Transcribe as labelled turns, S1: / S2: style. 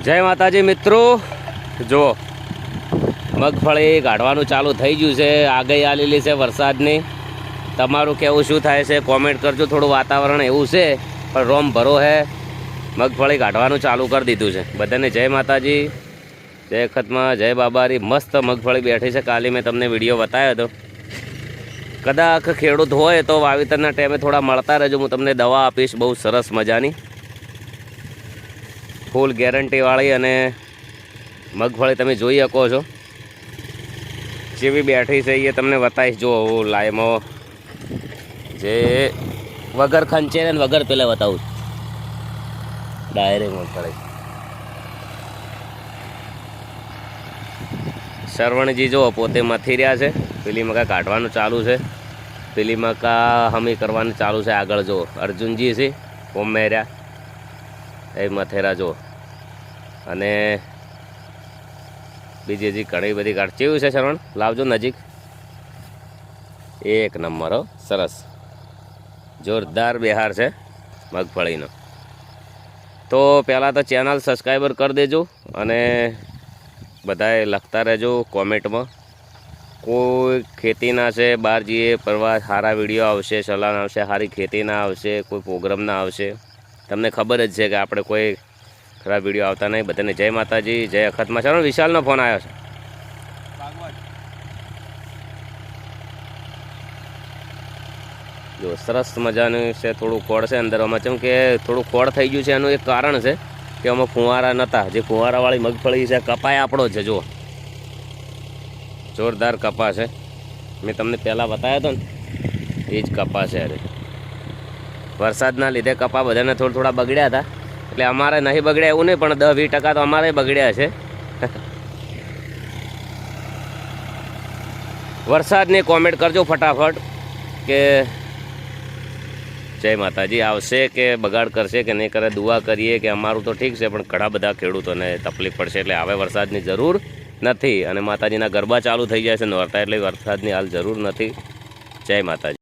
S1: જય માતાજી મિત્રો. જુઓ, મગફળી કાઢવાનું ચાલુ થઈ ગયું છે આગળ આલેલી છે વરસાદની. તમારું કેવું શું થાય છે? કોમેન્ટ કરજો, થોડું વાતાવરણ એવું છે, પણ રોમ ભરો હે. મગફળી કાઢવાનું ચાલુ કરી દીધું છે. બધાને જય માતાજી. જય ખતમાં, જય બાબારી. મસ્ત મગફળી બેઠી છે. કાલે મેં તમને વીડિયો બતાવ્યો હતો. કદાચ ખેડૂત હોય તો વાવેતરના ટાઈમે થોડા મળતા રહેજો. હું તમને દવા આપીશ. બહુ સરસ મજાની. ફૂલ ગેરંટીવાળી અને મગફળી તમે જોઈ શકો છો. જેવી બેઠી છે એ તમને બતાવીશ. જો હું લાઈમાં જે વગર ખંચે ને વગર પેલા બતાવું ડાયરેક્ટ મગફળી. શરવણજી જો પોતે મથી રહ્યા છે. પેલી મકા કાઢવાનું ચાલુ છે. પેલી મકા હમી કરવાનું ચાલુ છે આગળ જો. અર્જુનજી છે. ઓમ મેર્યા. એ મથેરા જો અને બીજી હજી ઘણી બધી કાઢ ચેવું છે શરણ લાવજો નજીક. એક નંબર સરસ. જોરદાર બિહાર છે મગફળીનો. તો પહેલાં તો ચેનલ સબસ્ક્રાઈબર કરી દેજો અને બધાએ લખતા રહેજો કોમેન્ટમાં. કોઈ ખેતીના છે બહાર જઈએ પરવા સારા વીડિયો આવશે, સલાહ આવશે, સારી ખેતીના આવશે, કોઈ પ્રોગ્રામના આવશે. તમને ખબર જ છે કે આપણે કોઈ ખરાબ વીડિયો આવતા નહીં. બધાને જય માતાજી, જય અખતમાં ચાલો, વિશાલનો ફોન આવ્યો છે. જો, સરસ મજાનું છે, થોડું ખોળ છે અંદર. આમાં કેમ કે થોડું ખોળ થઈ ગયું છે, એનું એક કારણ છે કે આમાં ફુવારા નહોતા જે ફુવારાવાળી મગફળી છે, કપાય આપણો છે જો જોરદાર કપા છે. મેં તમને પહેલાં બતાવ્યો હતો ને, એ જ કપા છે, અરે. વરસાદના લીધે કપા બધાને થોડા થોડા બગડ્યા હતા. એટલે અમારે નહીં બગડ્યા એવું નહીં, પણ દસ વીસ ટકા તો અમારે બગડ્યા છે. વરસાદની કોમેન્ટ કરજો ફટાફટ કે જય માતાજી, આવશે કે બગાડ કરશે કે નહીં કરે, દુઆ કરીએ કે અમારું તો ઠીક છે, પણ ઘણા બધા ખેડૂતોને તકલીફ પડશે. એટલે હવે વરસાદની જરૂર નથી અને માતાજીના ગરબા ચાલુ થઈ જાય છે, નોરતા એટલે વરસાદની હાલ જરૂર નથી. જય માતાજી.